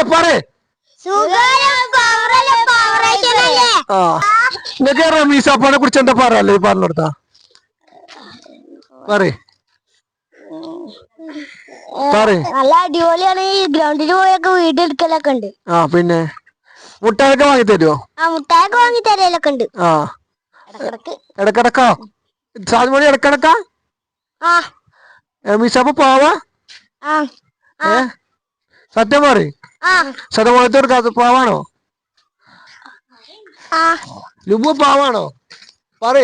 സുഖല്ലേ പറയേ നിങ്ങൾക്ക് റമീസാപ്പാനെ കുറിച്ച് എന്താ പറയാല്ലേ പറഞ്ഞു കൊടുത്താ പറയേ നല്ല അടിപൊളിയാണ്. ഈ ഗ്രൗണ്ടിൽ പോയൊക്കെ വീഡിയോ എടുക്കലൊക്കെ ഉണ്ട്. ആ പിന്നെ? മുട്ടായൊക്കെ വാങ്ങി തരുമോ ആ മുട്ടായൊക്കെ വാങ്ങി തരലൊക്കെ ഉണ്ട്. ആ. ഇടക്കിടക്ക്. ഇടക്കിടക്കോ? സാധുമണി ഇടക്കിടക്കാ? ആ. റമീസാപ്പ പോവാ? ആ. ഏ? സത്യം പറ സത്യം ശതമാനത്തോട് കാത്ത് പാവാണോ? ലുബു പാവാണോ? പറ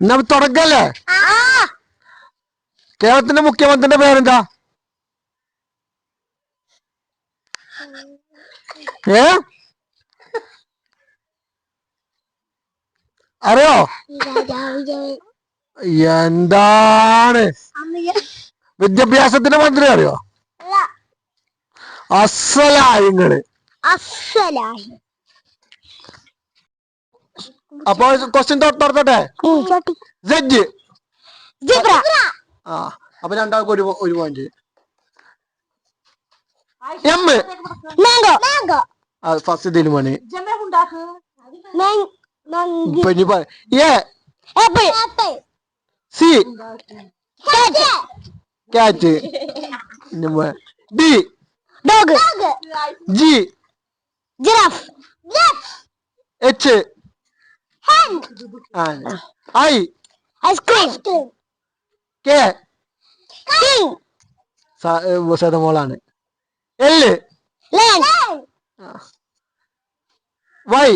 എന്നാ തുടക്കല്ലേ? കേരളത്തിന്റെ മുഖ്യമന്ത്രിന്റെ പേരെന്താ? ഏ? അറിയോ? എന്താണ്? വിദ്യാഭ്യാസത്തിന്റെ മന്ത്രി അറിയോ? അസലായങ്ങൾ അസലായി അപ്പൊ ക്വസ്റ്റ്യൻ തൊട്ടോട്ടെ ജഡ്ജ് ജിബ്ര ആ അപ്പൊ രണ്ടാൾക്ക് ഒരു ഒരു point M mango mango first ഇതിൽ മണി. Apple apple C cat D dog G giraffe H hen. I ice cream K ശതമോളാണ് L Y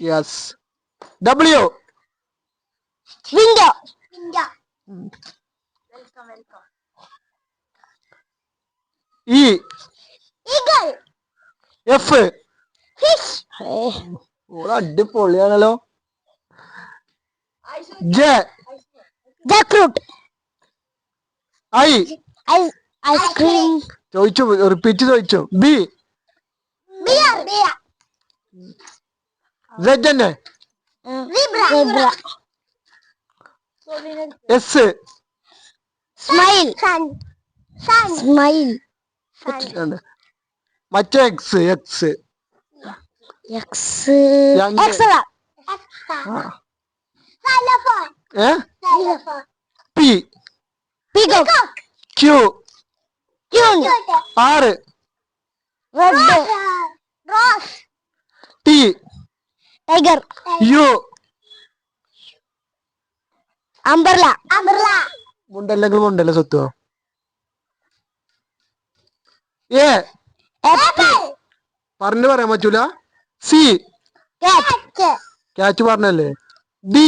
yes W window. E eagle. F. Fish. ഓള അടിപൊളിയാണല്ലോ. J. Jackfruit I. Ice cream. ചോദിച്ചു repeat ചോദിച്ചു. B. Beer beer. Z തന്നെ. zebra. S smile smile മറ്റേ X X A P Q R red rose T tiger U umbrella umbrella മുണ്ടല്ലെങ്കിൽ മുണ്ടല്ല സ്വത്തോ ഏ apple പറഞ്ഞു പറയാൻ പറ്റൂല. സി. cat ക്യാച്ച് പറഞ്ഞല്ലേ? D.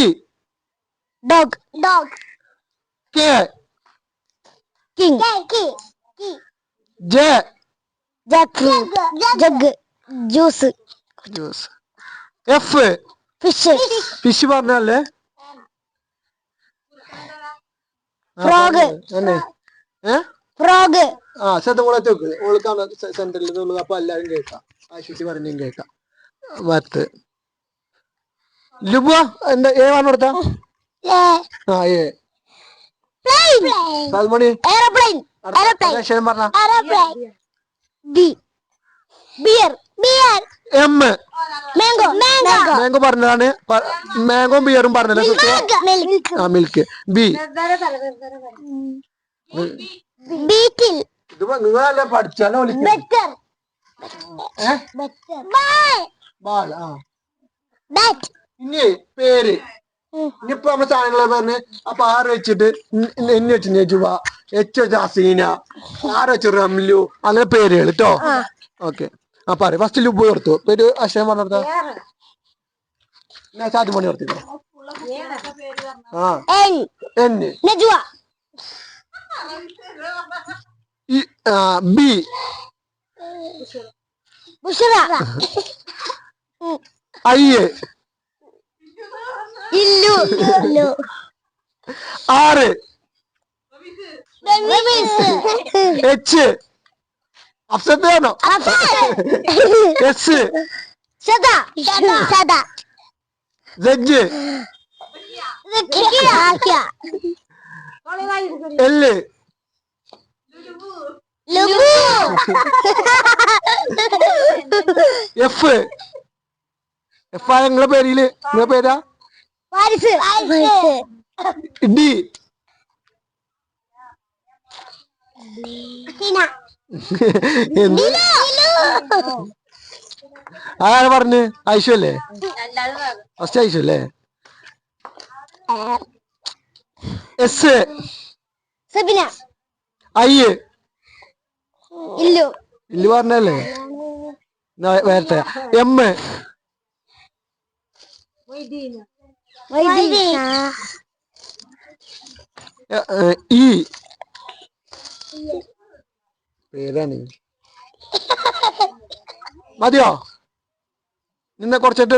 Dog. Dog. K. king J. Jug. jug juice juice. F. fish fish പറഞ്ഞല്ലേ? ആ, Frog. ആ ആ ശതമൂളത്തെ വെക്ക്. ഓൾക്കാണ് സെന്ററിൽ നിന്നുള്ളത്. അപ്പൊ എല്ലാരും കേൾക്കാം. ആശുപത്രി പറഞ്ഞും കേൾക്കാം. വത്ത് ലുബ എന്താ ഏ പറഞ്ഞു കൊടുത്ത? ആ ഏ. സാൽമണി. Aeroplane. അക്ഷരം പറഞ്ഞ. Aeroplane. B beer. Beer. M mango പറഞ്ഞതാണ്. മാംഗോ ബിയറും പറഞ്ഞല്ലോ ആ മിൽക്ക്. ബി. beetle ഇത് നിങ്ങളല്ലേ പഠിച്ചാലോ better ഏ? better ball ബാൾ ആ. bat ഇനി പേര്. ഇനിയിപ്പോ നമ്മൾ സാധനങ്ങളെ പറഞ്ഞ്? അപ്പൊ ആറ് വെച്ചിട്ട് എന്നെ വെച്ച് നെജുവ എച്ച് വെച്ച് ഹസീന ആറ് വെച്ച് റംലു. അങ്ങനെ പേരുകൾ കേട്ടോ ഓക്കെ. ആ പറ ഫസ്റ്റ് ലുബ് ഓർത്തു പേര് അക്ഷരം പറഞ്ഞോ ഞാൻ സാധു മണി ഓർത്തിട്ടോ ആ. എന്ന് B. I. illu R. H. അപ്സത്ത് ആണോ എസ്. സദാ. Sada. ആശ എല്ല് എഫ് എഫ് ആയ നിങ്ങളെ പേരിൽ. നിങ്ങളെ പേരാ? ഡി. അതാണ് ആരാ പറഞ്ഞ്? ഐശു അല്ലേ? ഫസ്റ്റ് ഐശു അല്ലേ എസ് സബിന. ഐ ഇല്ലു. ഇല്ല പറഞ്ഞല്ലേ? വരട്ടെ. M E. പേരാണ്. മതിയോ? നിന്നെ കുറച്ചിട്ട്